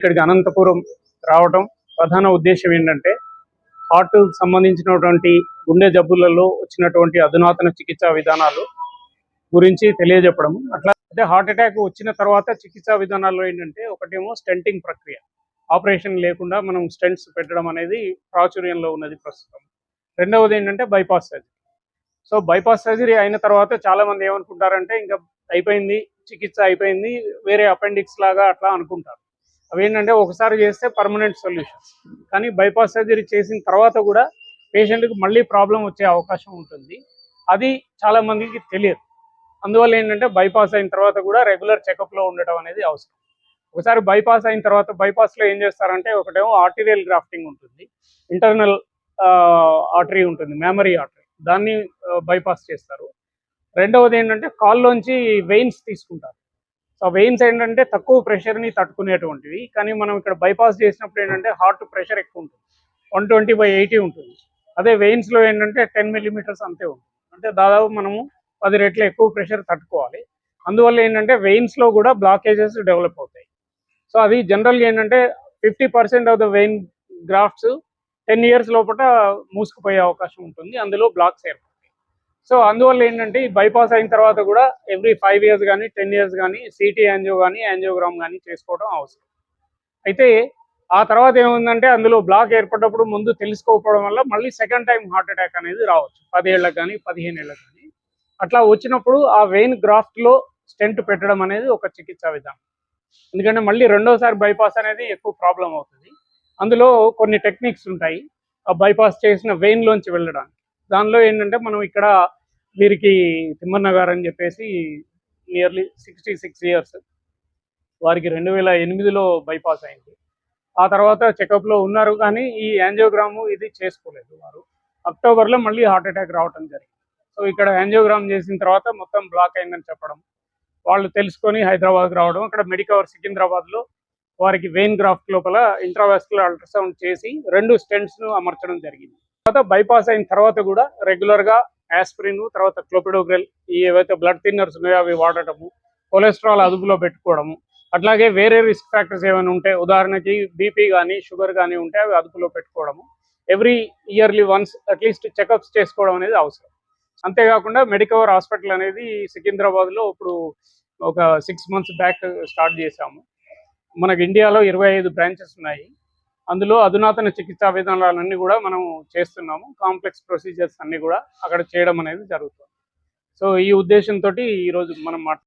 ఇక్కడికి అనంతపురం రావడం ప్రధాన ఉద్దేశం ఏంటంటే హార్ట్ సంబంధించినటువంటి గుండె జబ్బులలో వచ్చినటువంటి అధునాతన చికిత్సా విధానాలు గురించి తెలియజెప్పడం. అట్లా అంటే హార్ట్ అటాక్ వచ్చిన తర్వాత చికిత్సా విధానాల్లో ఏంటంటే ఒకటేమో స్టెంటింగ్ ప్రక్రియ. ఆపరేషన్ లేకుండా మనం స్టెంట్స్ పెట్టడం అనేది ప్రాచుర్యంలో ఉన్నది ప్రస్తుతం. రెండవది ఏంటంటే bypass surgery. So bypass surgery అయిన తర్వాత చాలా మంది ఏమనుకుంటారంటే ఇంకా అయిపోయింది చికిత్స అయిపోయింది వేరే అపెండిక్స్ లాగా అట్లా అనుకుంటారు. అవి ఏంటంటే ఒకసారి చేస్తే పర్మనెంట్ సొల్యూషన్స్ కానీ బైపాస్ సర్జరీ చేసిన తర్వాత కూడా పేషెంట్కి మళ్ళీ ప్రాబ్లం వచ్చే అవకాశం ఉంటుంది. అది చాలా మందికి తెలియదు. అందువల్ల ఏంటంటే బైపాస్ అయిన తర్వాత కూడా రెగ్యులర్ చెకప్లో ఉండటం అనేది అవసరం. ఒకసారి బైపాస్ అయిన తర్వాత బైపాస్లో లో ఏం చేస్తారంటే ఒకటేమో ఆర్టీరియల్ గ్రాఫ్టింగ్ ఉంటుంది. ఇంటర్నల్ ఆర్టరీ ఉంటుంది. మెమరీ ఆర్టరీ దాన్ని బైపాస్ చేస్తారు. రెండవది ఏంటంటే కాల్లోంచి వెయిన్స్ తీసుకుంటారు. సో వెయిన్స్ ఏంటంటే తక్కువ ప్రెషర్ని తట్టుకునేటువంటివి. కానీ మనం ఇక్కడ బైపాస్ చేసినప్పుడు ఏంటంటే హార్ట్ ప్రెషర్ ఎక్కువ ఉంటుంది. వన్ ట్వంటీ బై ఎయిటీ ఉంటుంది. అదే వెయిన్స్లో ఏంటంటే టెన్ మిల్లీమీటర్స్ అంతే ఉంటుంది. అంటే దాదాపు మనము పది రెట్లు ఎక్కువ ప్రెషర్ తట్టుకోవాలి. అందువల్ల ఏంటంటే వెయిన్స్లో కూడా బ్లాకేజెస్ డెవలప్ అవుతాయి. సో అది జనరల్గా ఏంటంటే fifty percent of the vein grafts ten years లోపల మూసుకుపోయే అవకాశం ఉంటుంది. అందులో బ్లాక్స్ ఏర్పడతాయి సో అందువల్ల ఏంటంటే ఈ బైపాస్ అయిన తర్వాత కూడా ఎవ్రీ ఫైవ్ ఇయర్స్ కానీ టెన్ ఇయర్స్ కానీ సిటీ యాంజియో కానీ యాంజియోగ్రామ్ కానీ చేసుకోవడం అవసరం. అయితే ఆ తర్వాత ఏముందంటే అందులో బ్లాక్ ఏర్పడ్డప్పుడు ముందు తెలుసుకోకపోవడం వల్ల మళ్ళీ సెకండ్ టైం హార్ట్ అటాక్ అనేది రావచ్చు. పదేళ్ళకి కానీ పదిహేను ఏళ్ళకి కానీ. అట్లా వచ్చినప్పుడు ఆ వెయిన్ గ్రాఫ్ట్లో స్టెంట్ పెట్టడం అనేది ఒక చికిత్సా విధానం. ఎందుకంటే మళ్ళీ రెండోసారి బైపాస్ అనేది ఎక్కువ ప్రాబ్లం అవుతుంది. అందులో కొన్ని టెక్నిక్స్ ఉంటాయి. ఆ బైపాస్ చేసిన వెయిన్లోంచి లోంచి వెళ్ళడానికి. దానిలో ఏంటంటే మనం ఇక్కడ వీరికి తిమ్మన్న గారు అని చెప్పేసి నియర్లీ సిక్స్టీ సిక్స్ ఇయర్స్ వారికి రెండు వేల ఎనిమిదిలో బైపాస్ అయింది. ఆ తర్వాత చెకప్లో ఉన్నారు కానీ ఈ యాంజియోగ్రాము ఇది చేసుకోలేదు వారు. అక్టోబర్లో మళ్ళీ హార్ట్ అటాక్ రావటం జరిగింది. సో ఇక్కడ యాంజియోగ్రామ్ చేసిన తర్వాత మొత్తం బ్లాక్ అయిందని చెప్పడం వాళ్ళు తెలుసుకొని హైదరాబాద్ రావడం అక్కడ మెడికవర్ సికింద్రాబాద్లో వారికి వెయిన్ గ్రాఫ్ట్ లోపల ఇంట్రావాస్కులర్ అల్ట్రాసౌండ్ చేసి రెండు స్టెంట్స్ను అమర్చడం జరిగింది. తర్వాత బైపాస్ అయిన తర్వాత కూడా రెగ్యులర్గా ఆస్పిరిన్ తర్వాత క్లోపిడోగ్రెల్ ఈ ఏవైతే బ్లడ్ థిన్నర్స్ ఉన్నాయో అవి వాడటము కొలెస్ట్రాల్ అదుపులో పెట్టుకోవడము అట్లాగే వేరే రిస్క్ ఫ్యాక్టర్స్ ఏమైనా ఉంటే ఉదాహరణకి బీపీ కానీ షుగర్ కానీ ఉంటే అవి అదుపులో పెట్టుకోవడము. Every yearly once at least checkups చేసుకోవడం అనేది అవసరం. అంతేకాకుండా మెడికవర్ హాస్పిటల్ అనేది సికింద్రాబాద్లో ఇప్పుడు ఒక సిక్స్ మంత్స్ బ్యాక్ స్టార్ట్ చేశాము. మనకి ఇండియాలో ఇరవై ఐదు బ్రాంచెస్ ఉన్నాయి. అందులో అధునాతన చికిత్సా విధానాలన్నీ కూడా మనం చేస్తున్నాము. కాంప్లెక్స్ ప్రొసీజర్స్ అన్నీ కూడా అక్కడ చేయడం అనేది జరుగుతుంది. సో ఈ ఉద్దేశంతో ఈరోజు మనం మాట్లా